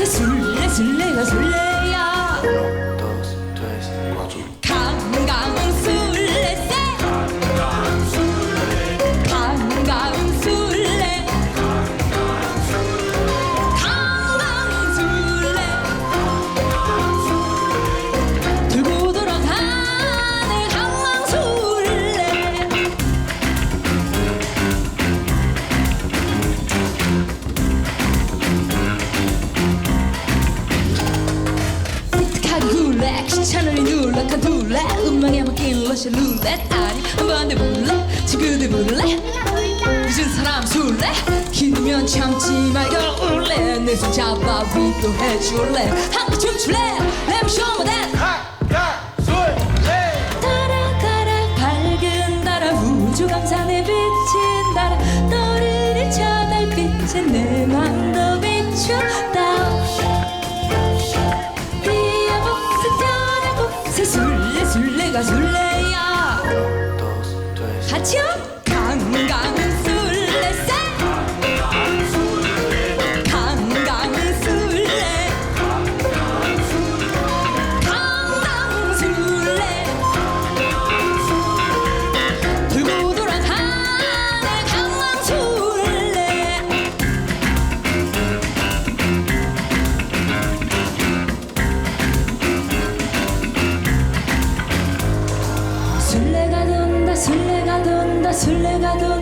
sessiz 귀찮으니 눌러 간둘래? 음악에 맡긴 러시 룰렛. 아니 한번에 불래? 지그들 불래? 무슨 사람 술래? 기누면 참지 말고 울래. 내 손 잡아 위도 해줄래. 한번 춤출래. Let me show you that. 따라가라 밝은 달아 우주 강산에 비친 달아 떠오르는 저 달빛에 내 맘도 비춘다 같이요 술래가 돈